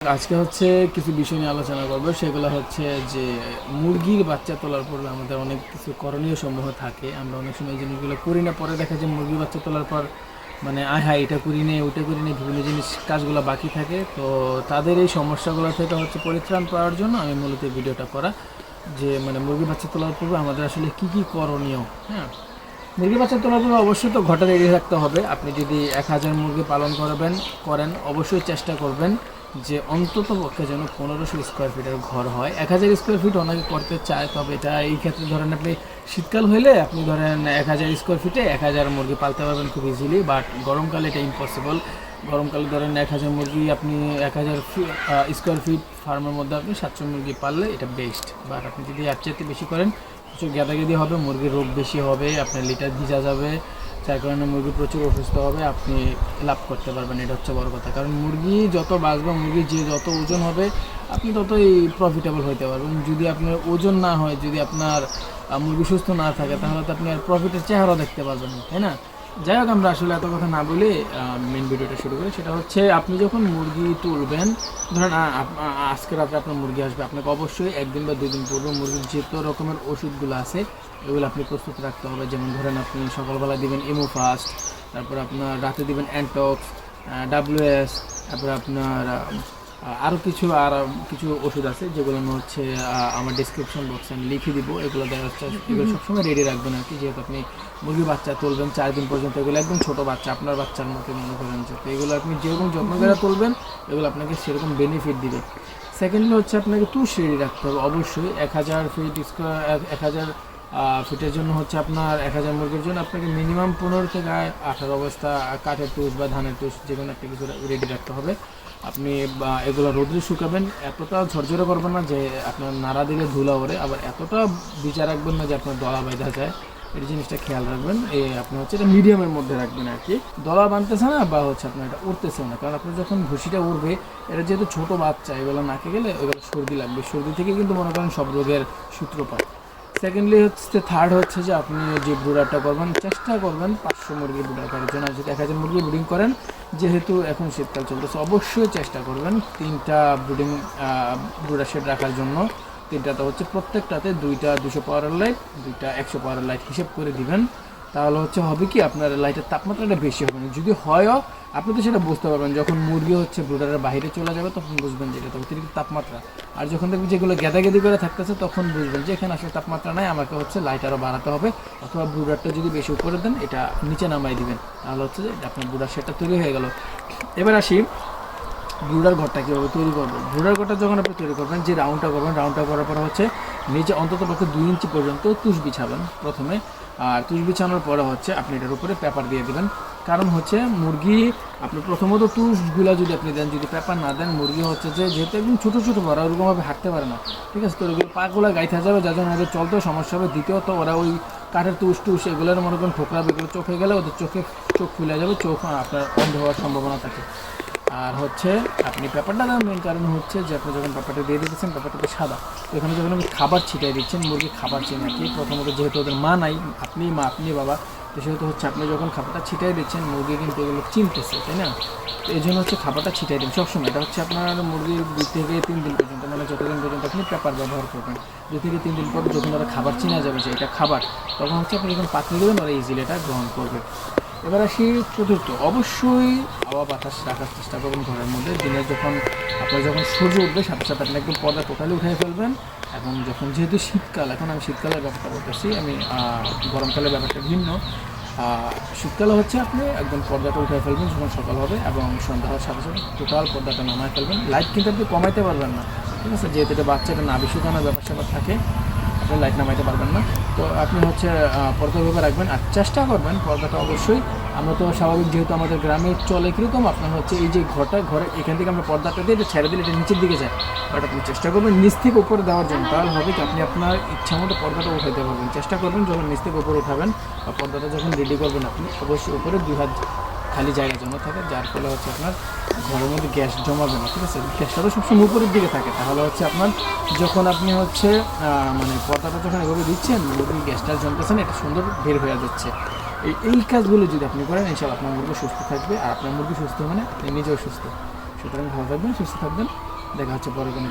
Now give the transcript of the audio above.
আজকে হচ্ছে কিছু বিষয় নিয়ে আলোচনা করব। সেগুলো হচ্ছে যে, মুরগির বাচ্চা তোলার পর আমাদের অনেক কিছু করণীয় সমূহ থাকে। আমরা অনেক সময় জিনিসগুলো করি না, পরে দেখা যায় মুরগির বাচ্চা তোলার পর মানে আয় হায়, এটা করি নে, ওইটা করি নে বিভিন্ন জিনিস, কাজগুলো বাকি থাকে। তো তাদের এই সমস্যাগুলো থেকে হচ্ছে পরিত্রাণ পাওয়ার জন্য আমি মূলত ভিডিওটা করা। যে মানে মুরগির বাচ্চা তোলার পূর্বে আমাদের আসলে কি কি করণীয় হ্যাঁ? মুরগি বাচ্চা তোলার পূর্বে অবশ্যই তো ঘটা রেডি রাখতে হবে। আপনি যদি এক হাজার মুরগি পালন করবেন, করেন, অবশ্যই চেষ্টা করবেন যে অন্তত পক্ষে যেন পনেরোশো স্কোয়ার ফিটের ঘর হয়। এক হাজার স্কোয়ার ফিট অনেকে করতে চায়, তবে এটা এই ক্ষেত্রে ধরেন আপনি শীতকাল হইলে আপনি ধরেন এক হাজার স্কোয়ার ফিটে এক হাজার মুরগি পালতে পারবেন খুব ইজিলি বাট গরমকালে এটা ইম্পসিবল গরমকালে ধরেন এক হাজার মুরগি আপনি এক হাজার স্কোয়ার ফিট ফার্মের মধ্যে আপনি সাতশো মুরগি পাললে এটা বেস্ট বাট আপনি যদি এর চাইতে বেশি করেন প্রচুর গ্যাদাগেদি হবে, মুরগির রোগ বেশি হবে, আপনার লিটার ভিজা যাবে, যার কারণে মুরগি প্রচুর অসুস্থ হবে, আপনি লাভ করতে পারবেন, এটা হচ্ছে বড় কথা। কারণ মুরগি যত বাঁচবে মুরগি যে যত ওজন হবে, আপনি ততই প্রফিটেবল হইতে পারবেন। যদি আপনার ওজন না হয়, যদি আপনার মুরগি সুস্থ না থাকে, তাহলে তো আপনি আর প্রফিটের চেহারা দেখতে পারবেন তাই না? যাই হোক, আমরা আসলে এত কথা না বলে মেন ভিডিওটা শুরু করি। সেটা হচ্ছে, আপনি যখন মুরগি তুলবেন, ধরেন আজকে রাতে আপনার মুরগি আসবে, আপনাকে অবশ্যই একদিন বা দুদিন পূর্বে মুরগির যত রকমের ওষুধগুলো আছে, এগুলো আপনি প্রস্তুত রাখতে হবে। যেমন ধরেন, আপনি সকালবেলা দিবেন ইমো ফাস্ট তারপর আপনার রাতে দিবেন অ্যান্টক্স ডাব্লিউএস তারপর আপনার আরও কিছু আর কিছু ওষুধ আছে যেগুলো আমি হচ্ছে আমার ডিসক্রিপশন বক্সে আমি লিখে দিব। এগুলো দেওয়ার হচ্ছে এগুলো সবসময় রেডি রাখবেন আর কি। যেহেতু আপনি মুরগি বাচ্চা তুলবেন চার দিন পর্যন্ত এগুলো একদম ছোটো বাচ্চা আপনার বাচ্চার মতো মনে করেন যে। তো এগুলো আপনি যেরকম যত্ন করে তুলবেন এগুলো আপনাকে সেরকম বেনিফিট দিবে। সেকেন্ডলি হচ্ছে আপনাকে তুষ রেডি রাখতে হবে অবশ্যই। এক হাজার ফিট স্কোয়ার এক হাজার ফিটের জন্য হচ্ছে আপনার এক হাজার মুরগির জন্য আপনাকে মিনিমাম পনেরো থেকে আঠারো অবস্থা কাঠের তুষ বা ধানের তুষ যে কোনো একটা কিছু রেডি রাখতে হবে। আপনি এগুলো রোদ্রে শুকাবেন, এতটা ঝরঝরে করবেন না যে আপনার নাড়া দিলে ধুলা ওরে আবার এতটা বিচার রাখবেন না যে আপনার দলা বাইধা যায়। এই জিনিসটা খেয়াল রাখবেন এই আপনি হচ্ছে এটা মিডিয়ামের মধ্যে রাখবেন আর কি। দলা বানতেছে না বা হচ্ছে আপনার এটা উঠতেছে না, কারণ আপনার যখন ভুসিটা উঠবে এটা যেহেতু ছোটো বাচ্চা, এগুলো নাকে গেলে এগুলো সর্দি লাগবে। সর্দি থেকে কিন্তু মনে করেন সব রোগের সূত্রপাত। সেকেন্ডলি হচ্ছে থার্ড হচ্ছে যে আপনি যে ব্রুডারটা করবেন, চেষ্টা করবেন পাঁচশো মুরগি ব্রুডার করার জন্য যদি এক হাজার মুরগি ব্রুডিং করেন, যেহেতু এখন শীতকাল চলতেছে, অবশ্যই চেষ্টা করবেন তিনটা ব্রুডিং ব্রুডার শেড রাখার জন্য। তিনটা তো হচ্ছে প্রত্যেকটাতে দুইটা দুশো পাওয়ার লাইট দুইটা একশো পাওয়ার লাইট হিসেব করে দিবেন। তাহলে হচ্ছে হবে কি, আপনার লাইটের তাপমাত্রাটা বেশি হবে না। যদি হয়ও, আপনি তো সেটা বুঝতে পারবেন, যখন মুরগি হচ্ছে ব্রুডারের বাইরে চলে যাবে, তখন বুঝবেন যে এটা অতিরিক্ত তাপমাত্রা। আর যখন দেখবেন যেগুলো গেদাগেদি করে থাকতেছে, তখন বুঝবেন যে এখানে আসলে তাপমাত্রা নাই, আমাকে হচ্ছে লাইট আরও বাড়াতে হবে। অথবা ব্রুডারটা যদি বেশি উপরে দেন, এটা নিচে নামাই দিবেন। তাহলে হচ্ছে যে আপনার ব্রুডার সেটা তৈরি হয়ে গেল। এবার আসি ব্রুডার ঘরটা কীভাবে তৈরি করব। ব্রুডার ঘরটা যখন আপনি তৈরি করবেন, যে রাউন্ডটা করবেন রাউন্ডটা করার পর হচ্ছে নিচে অন্তত পক্ষে দুই ইঞ্চি পর্যন্ত তুষ বিছাবেন প্রথমে। আর তুষ বিছানোর পরে হচ্ছে আপনি এটার উপরে পেপার দিয়ে দেবেন। কারণ হচ্ছে মুরগি, আপনি প্রথমত তুষগুলা যদি আপনি দেন, যদি পেপার না দেন, মুরগি হচ্ছে যে যেহেতু একদম ছোটো ছোটো বড় ওরকমভাবে হাঁটতে পারে না। ঠিক আছে? তো ওগুলো পাগুলো গাইতে যাবে, যার জন্য ওদের সমস্যা হবে। দ্বিতীয়ত ওরা ওই কাঠের তুষ টুস এগুলোর মনে করেন ঠোকরাবে এগুলো চোখে গেলে ওদের চোখে চোখ ফুলে যাবে, চোখ আপনার অন্ধ হওয়ার সম্ভাবনা থাকে। আর হচ্ছে আপনি পেপারটা দেওয়ার মেন কারণ হচ্ছে যে আপনি যখন পেপারটা দিয়ে দিতেছেন, পেপারটাতে সাদা। এখানে যখন আপনি খাবার ছিটিয়ে দিচ্ছেন, মুরগি খাবার চেয়ে নাকি প্রথমত যেহেতু ওদের মা নাই, আপনি মা, আপনি বাবা, তো সেহেতু হচ্ছে আপনি যখন খাবারটা ছিটিয়ে দিচ্ছেন, মুরগি কিন্তু এগুলো চিনতেছে, তাই না? তো এই জন্য হচ্ছে খাবারটা ছিটিয়ে দিন সবসময়। এটা হচ্ছে আপনার মুরগির দুই থেকে তিন দিন পর্যন্ত মানে যতদিন পর্যন্ত আপনি পেপার ব্যবহার করবেন। দুই থেকে তিন দিন পর যখন ওরা খাবার চিনা যাবে যে এটা খাবার, তখন হচ্ছে আপনি যখন পাত্রে দেবেন, ওরা ইজিলি এটা গ্রহণ করবে। এবার আসি চতুর্থ। অবশ্যই হাওয়া বাতাস রাখার চেষ্টা করবেন ঘরের মধ্যে। দিনে যখন আপনার যখন সূর্য উঠবে, সাথে সাথে আপনি একদম পর্দা টোটালি উঠে ফেলবেন। এবং যখন যেহেতু শীতকাল, এখন আমি শীতকালের ব্যাপারটা বলতেছি, আমি গরমকালের ব্যাপারটা ভিন্ন। শীতকালে হচ্ছে আপনি একদম পর্দাটা উঠে ফেলবেন, যখন সকাল হবে এবং সন্ধ্যা হওয়ার সাথে সাথে টোটাল পর্দাটা নামায় ফেলবেন। লাইট কিন্তু আপনি কমাইতে পারবেন না, ঠিক আছে? যেহেতু এটা বাচ্চাটা নাবি শুকানোর ব্যাপার স্যাপার থাকে আপনি লাইট নামাইতে পারবেন না। তো আপনি হচ্ছে আহ, পর্দা ভেবে রাখবেন আর চেষ্টা করবেন পর্দাটা অবশ্যই। আমরা তো স্বাভাবিক যেহেতু আমাদের গ্রামে চলে কীরকম আপনার হচ্ছে এই যে ঘরটা ঘরে এখান থেকে আমরা পর্দাটা দিয়ে এটা ছেড়ে দিলে এটা নিচের দিকে যায়। বাট আপনি চেষ্টা করবেন নিচ থেকে উপরে দেওয়ার জন্য। তাহলে হবে কি আপনি আপনার ইচ্ছা মতো পর্দাটা উঠাইতে পারবেন। চেষ্টা করবেন যখন নিচ থেকে উপরে উঠাবেন বা পর্দাটা যখন রেডি করবেন আপনি অবশ্যই উপরে দুই হাত খালি জায়গা জমা থাকে, যার ফলে হচ্ছে আপনার ঘরের মধ্যে গ্যাস জমাবে না, ঠিক আছে? গ্যাসটা তো সবসময় উপরের দিকে থাকে। তাহলে হচ্ছে আপনার যখন আপনি হচ্ছে মানে পর্দাটা যখন এভাবে দিচ্ছেন মুরগি গ্যাসটা জমতেছেন এটা সুন্দর বের হয়ে যাচ্ছে। এই এই কাজগুলো যদি আপনি করেন ইনশাল্লাহ আপনার মুরগি সুস্থ থাকবে, আর আপনার মুরগি সুস্থ মানে নিজেও সুস্থ। সুতরাং ভালো থাকবেন, সুস্থ থাকবেন। দেখা হচ্ছে পরে কোনো